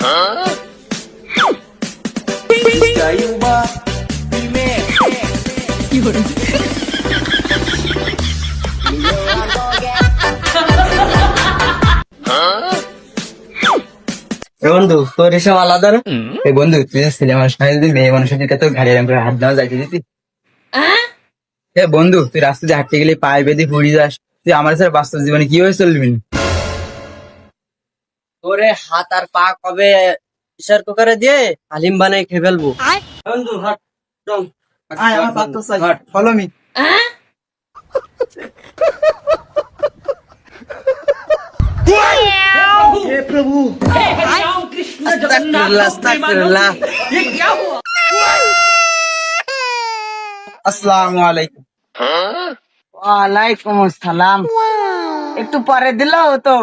বন্ধু তোর এসব আলাদা না? এই বন্ধু তুই যে ছেলে মানুষ নয় যদি মেয়ে মানুষের দিকে তো ঘাড়ি করে হাত দেওয়া যাইতে দিতি এ বন্ধু তুই রাস্তা দিয়ে হাঁটতে গেলে পায়ে বেঁধে পড়ে যাস তুই আমার সাথে বাস্তব জীবনে কীভাবে চলবি? তোরে হাত আর পা কবে প্রেসার কুকারে দিয়ে হালিম বানাই খেয়ে ফেলব। বন্ধু হাট। আসসালামু আলাইকুম ওয়ালাইকুম আসসালাম। একটু পরে দিলেও হতো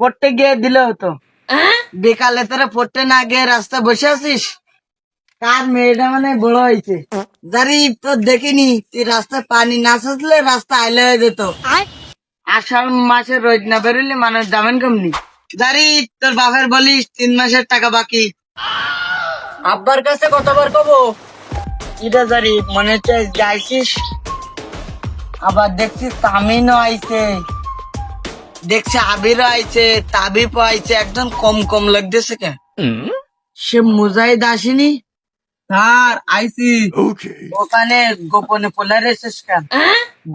পড়তে গিয়ে দিলে হতো। বিকালে তোরা পড়তে না গিয়ে রাস্তা বসে আছিস? তার মেয়েটা মানে বড় হয়েছে? জারি তো দেখিনি তুই রাস্তায় পানি না সাজলে রাস্তা আইলে হয়ে যেত। আষাঢ় মাসে রোজ না বেরোলে মানুষ যাবেন কেমনি? জারি তোর বাপের বলিস তিন মাসের টাকা বাকি। আব্বার কাছে কতবার কবো? এটা জারি মনে হচ্ছে যাইছিস? আবার দেখছিস তামিনও আইছে। দেখছি আবিরও আইছে তাবিব আইছে একদম কম কম লাগতেছে কে সে মুজাহিদ আসেনি? স্যার আইসি ওখানে গোপনে পলে রেছিস কেন?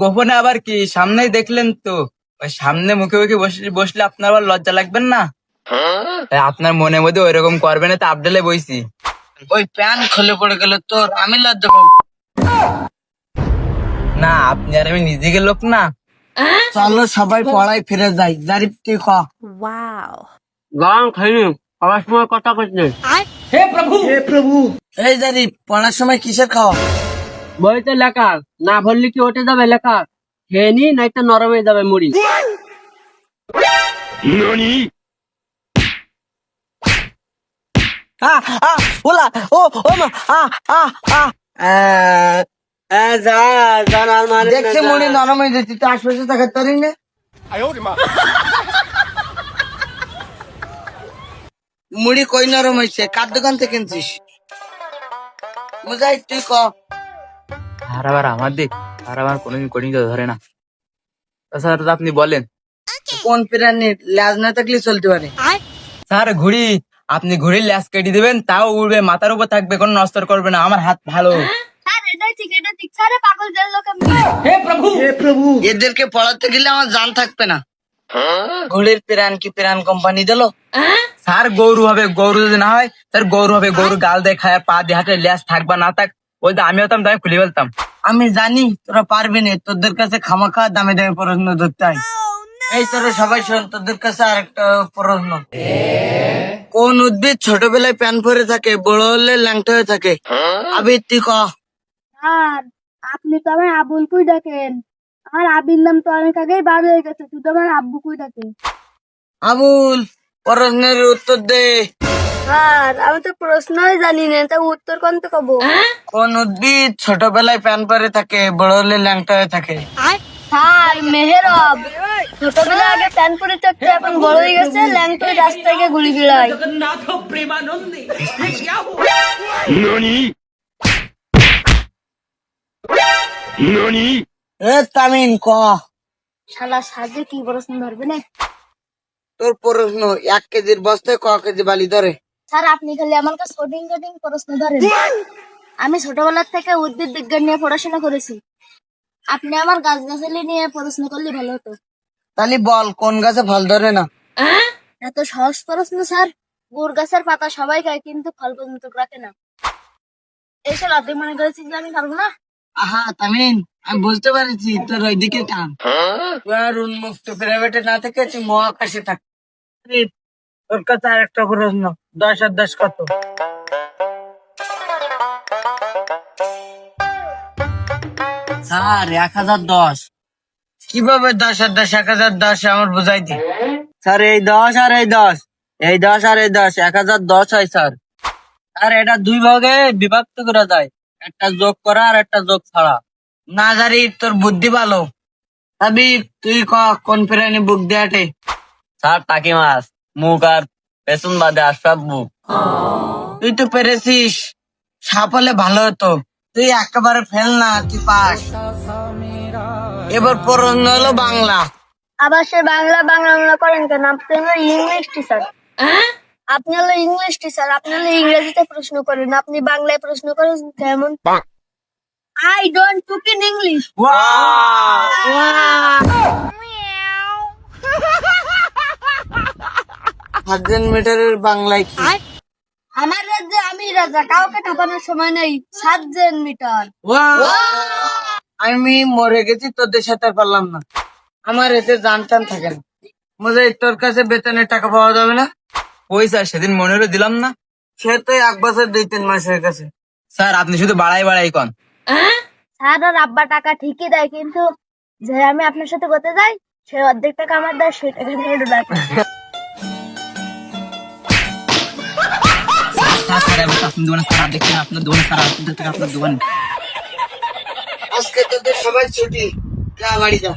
গোপনে আবার কি? সামনেই দেখলেন তো। ওই সামনে মুখে মুখে বসলে বসলে আপনার আবার লজ্জা লাগবেন না? তাই আপনার মনের মধ্যে ওইরকম করবে না তো আবডালে বইছি। ওই প্যান খুলে পড়ে গেল তোর আমি লজ্জা পাবো। না আপনি আর আমি নিজেকে লোক না। চলো সবাই পড়াই ফিরে যাই। জারিফ তুই খ গান খাইনি খাওয়ার সময় কথা করছে এই জারিফ পড়ার সময় কিসের খাওয়া? বইতে লেখা না ভরলে কি ওঠে যাবে লেখা? খেয়ে নি নাই তো নরম হয়ে যাবে মুড়ি। আহ, আহ, ওলা ও ও মা আহ, আহ, আহ। দেখছি মনে নরম হয়ে যাচ্ছে তুই আশপাশে থাকার তারি না। মুড়ি কই নরম হয়েছে? কার দোকান থেকে কিনছিস? মুজাই তুই ক। আর আবার আমার দিক আর আবার কোনোদিন কোডিং ধরে না। স্যার আপনি বলেন। কোন প্রাণীর ল্যাজ না থাকলে চলতে পারে? স্যার ঘুড়ি আপনি ঘুড়ির ল্যাস কেটে দিবেন তাও উড়বে মাথার উপর থাকবে কোনো নষ্ট করবে না আমার হাত ভালো। স্যার এটাই ঠিক এটা ঠিক। স্যার এ পাগল জেল লোক আমি। এদেরকে পড়াতে গেলে আমার জান থাকবে না। ঘুড়ির প্রাণ কি প্রাণ কোম্পানি দিলো? স্যার গরু হবে গরু যদি না হয় স্যার গরু হবে গরু গাল দিয়ে খায় পা দিয়ে হাতে ল্যাস থাক বা না থাক। ওই আমি হতাম তাই খুলে ফেলতাম আমি জানি তোরা পারবি না তোদের কাছে খামাখা দামে দামে প্রশ্ন ধরতে হয়। এই তোরা সবাই শোন তোদের কাছে আরেকটা প্রশ্ন। কোন উদ্ভিদ ছোটবেলায় প্যান পরে থাকে বড় হলে ল্যাংটা হয়ে থাকে? আবির তুই ক। স্যার আপনি তো আমার আবুল কুই ডাকেন? আমার আবির নাম তো অনেক আগেই বার হয়ে গেছে তুই তো আমার আব্বু কুই ডাকেন আবুল প্রশ্নের উত্তর দে। স্যার আমি তো প্রশ্নই জানি না তা উত্তর কোন তো কব কোন উদ্ভিদ ছোটবেলায় প্যান পরে থাকে বড় হলে ল্যাংটা হয়ে থাকে? স্যার মেহেরব। ছোটবেলা আগে প্যান পরে থাকতে এখন বড় হয়ে গেছে ল্যাংটো রাস্তায় গিয়ে ঘুরি ফিরায় এ তামিন ক? শালা সাজে কি প্রশ্ন ধরবে না? তোর প্রশ্ন এক কেজির বস্তায় ক কেজি বালি ধরে? স্যার আপনি খালি আমার কাছে কোডিং কোডিং প্রশ্ন ধরেন। আমি ছোটবেলা থেকে উদ্ভিদ বিজ্ঞান নিয়ে পড়াশোনা করেছি। আপনি আমার গাছ গাছালি নিয়ে প্রশ্ন করলে ভালো হতো। তাহলে বল কোন গাছে ফল ধরে না? এত সহজ প্রশ্ন স্যার। গুড় গাছের পাতা সবাই খায় কিন্তু ফল পর্যন্ত রাখে না। এইসব আপনি মনে করেছেন যে আমি খাব না? আহা তামিন আমি বুঝতে পারছি তোর ওইদিকে টান। আর উন্মুক্ত প্রাইভেটে না থেকে তুই মহাকাশে থাক। তোর কাছে আর একটা প্রশ্ন দশ আর দশ কত? স্যার এক হাজার দশ। কীভাবে দশ আর দশ এক হাজার দশ আমার বুঝাই দি। স্যার এই দশ আর এই দশ। এই দশ আর এই দশ এক হাজার দশ হয় স্যার। আর এটা দুই ভাগে বিভক্ত করা যায়। একটা যোগ করা আর একটা যোগ ছাড়া। না জানি তোর বুদ্ধি ভালো। আবি তুই ক কোন প্রাণী বুক দেয়াটে স্যার টাকি মাছ মুখ আর পেছন বাদে আশরাফ বুক। তুই তো পেরেছিস। সাপ হলে ভালো হতো। তুই একেবারে ফেল না তুই পাস। এবার প্রশ্ন হলো বাংলা। আবার সে বাংলা বাংলা বাংলা করেন কেন? আপনি ইংলিশ টিচার আপনি হলো ইংলিশ টিচার আপনি হলো ইংরেজিতে প্রশ্ন করেন আপনি বাংলায় প্রশ্ন করেন কেমন I don't cook in English হাজার মিটারের বাংলায় কি? আমার রাজ্যে আমি রাজা কাউকে ঠাপানোর সময় নেই সাত জেন মিটার আমি মরে গেছি তোদের সাথে আর পারলাম না। আমার এতে জান টান থাকে না। মজা তোর কাছে বেতনের টাকা পাওয়া যাবে না? ওই স্যার সেদিন মনে হলো দিলাম না। সে তো এক বছর দুই তিন মাস হয়ে গেছে। স্যার আপনি শুধু বাড়াই বাড়াই কন। স্যার আর আব্বা টাকা ঠিকই দেয় কিন্তু যে আমি আপনার সাথে করতে যাই সে অর্ধেক টাকা আমার দেয় সে টাকা নিয়ে দোকানে আজকে তোদের সবাই ছুটি যা বাড়ি যা।